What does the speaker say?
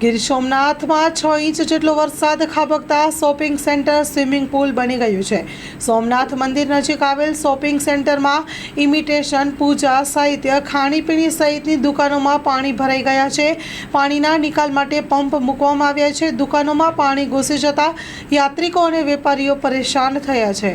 ગીર સોમનાથમાં છ ઇંચ જેટલો વરસાદ ખાબકતા શોપિંગ સેન્ટર સ્વિમિંગ પુલ બની ગયું છે. સોમનાથ મંદિર નજીક આવેલ શોપિંગ સેન્ટરમાં ઇમિટેશન, પૂજા, સાહિત્ય, ખાણીપીણી સહિતની દુકાનોમાં પાણી ભરાઈ ગયા છે. પાણીના નિકાલ માટે પંપ મૂકવામાં આવ્યા છે. દુકાનોમાં પાણી ઘૂસી જતા યાત્રિકો અને વેપારીઓ પરેશાન થયા છે.